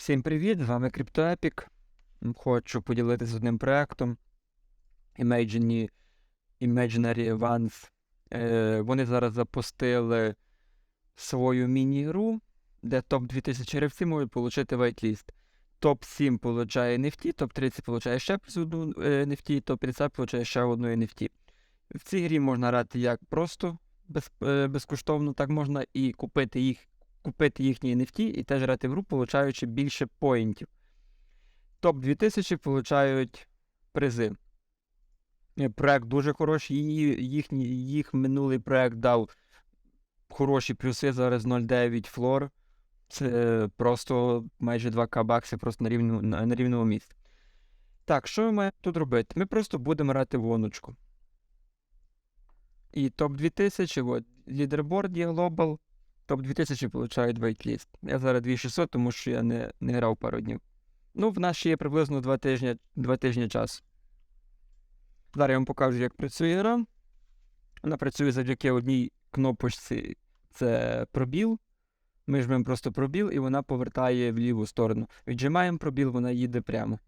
Всім привіт! З вами CryptoEpic. Хочу поділитися одним проектом Imaginary, Imaginary. Е, вони зараз запустили свою міні-гру, де топ-2000 гравців можуть отримати вайтліст. Топ-7 получає NFT, топ-30 получає ще одну е, NFT, топ-50 получає ще одну NFT. В цій грі можна грати як просто без, е, безкоштовно, так можна і купити їх купити їхні NFT і теж грати в гру, получаючи більше поінтів. Топ-2000 получають призи. Е, проект дуже хороший. Їхні, Їх минулий проект дав хороші плюси. Зараз 0,9 флор. Це е, просто майже 2К бакси просто на рівному, на рівному місці. Так, що ми маємо тут робити? Ми просто будемо грати воночку. І топ-2000, лідерборд є Global. Тобто топ-2000 получають вейтліст. Я зараз 2600, тому що я не не грав пару днів. Ну, в нас ще є приблизно 2 тижні два тижні час. Зараз я вам покажу, як працює гра. Вона працює завдяки одній кнопочці це пробіл. Ми жмемо просто пробіл і вона повертає в ліву сторону. Віджимаємо пробіл, вона їде прямо.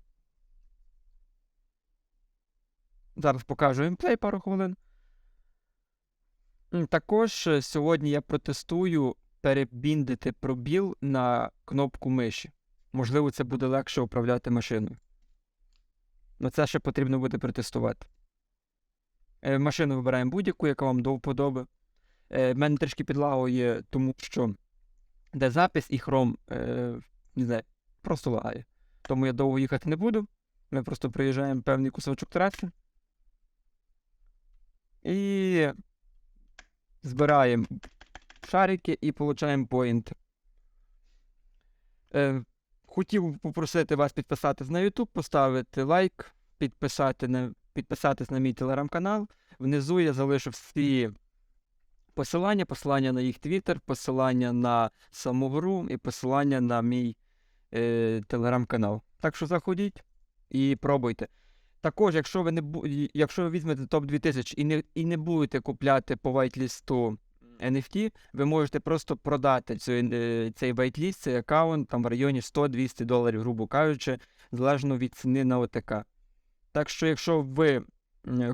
Зараз покажу геймплей пару хвилин. Також е, сьогодні я протестую перебіндити пробіл на кнопку миші. Можливо, це буде легше управляти машиною. Ну, це ще потрібно буде протестувати. Е, машину вибираємо будь-яку, яка вам до вподоби. Е, в мене трішки підлагує, тому що де запис і хром, не знаю, просто лагає. Тому я довго їхати не буду. Ми просто приїжджаємо певний кусочок траси. І збираємо шарики і получаємо поінт. Е, хотів попросити вас підписатись на YouTube, поставити лайк, підписати на, підписатись на мій телеграм-канал. Внизу я залишу всі посилання, посилання на їх твіттер, посилання на саму гру і посилання на мій е, телеграм-канал. Так що заходіть і пробуйте. Також, якщо ви не якщо ви візьмете топ 2000 і не, і не будете купляти по вайтлісту NFT, ви можете просто продати цю, е, цей вайтліст, цей аккаунт там в районі 100-200 доларів, грубо кажучи, залежно від ціни на ОТК. Так що, якщо ви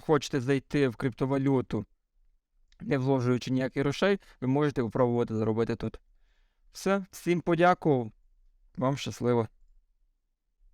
хочете зайти в криптовалюту, не вложуючи ніяких грошей, ви можете спробувати заробити тут. Все, всім подякував. Вам щасливо.